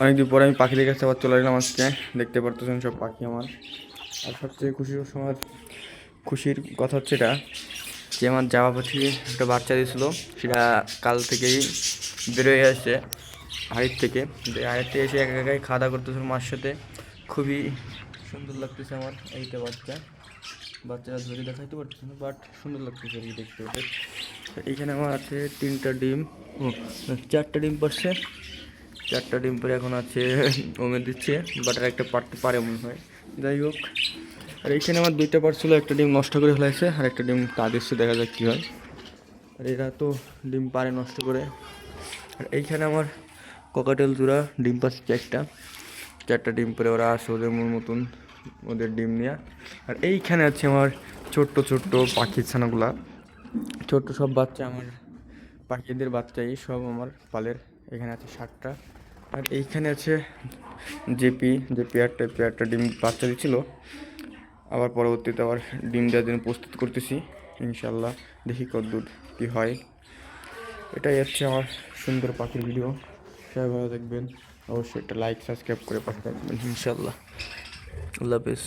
অনেকদিন পরে আমি পাখিদের কাছে আবার চলে এলাম আজকে। দেখতে পারতেছেন সব পাখি আমার। আর সবচেয়ে খুশির সময় খুশির কথা হচ্ছে এটা যে আমার যাওয়া পাখি একটা বাচ্চা দিয়েছিল। সেটা কাল থেকেই বেরোয় আসছে হাড়ির থেকে। হাড়ির থেকে এসে একা একাই খাওয়া দাওয়া করতেছিল মার সাথে। খুবই সুন্দর লাগতেছে আমার এইটা বাচ্চা। বাচ্চারা ধরে দেখাইতে পারতেছে না বাট সুন্দর লাগতেছে আর কি দেখতে। এইখানে আমার আছে তিনটা ডিম। ও চারটা ডিম পাচ্ছে চারটা ডিম পরে এখন আছে ওমে দিচ্ছে বাট আর একটা পারতে পারে মনে হয়। যাই হোক, আর এইখানে আমার দুইটা পার্ট ছিল একটা ডিম নষ্ট করে ফেলাইছে, আর একটা ডিম তা দিচ্ছে, দেখা যাক কী হয়। আর এরা তো ডিম পারে নষ্ট করে। আর এইখানে আমার ককাটেল জোড়া ডিম পাচ্ছে একটা চারটা ডিম পরে ওরা আসে ওদের মতন, ওদের ডিম নেওয়া আর এইখানে আছে আমার ছোট্ট ছোট্ট পাখির ছানাগুলা। ছোট্ট সব বাচ্চা আমার, পাখিদের বাচ্চাই সব আমার পালের। এখানে আছে ষাটটা আর এইখানে আছে জেপি যে পেয়ারটা পেয়ারটা ডিম বাচ্চা দিচ্ছিল আবার পরবর্তীতে আবার ডিম দেওয়ার জন্য প্রস্তুত করতেছি। ইনশাল্লাহ দেখি কতদূর কী হয়। এটাই হচ্ছে আমার সুন্দর পাখির ভিডিও। সবাই ভালো থাকবেন। অবশ্যই একটা লাইক সাবস্ক্রাইব করে পাশে থাকবেন। ইনশাল্লাহ আল্লাহ হাফিজ।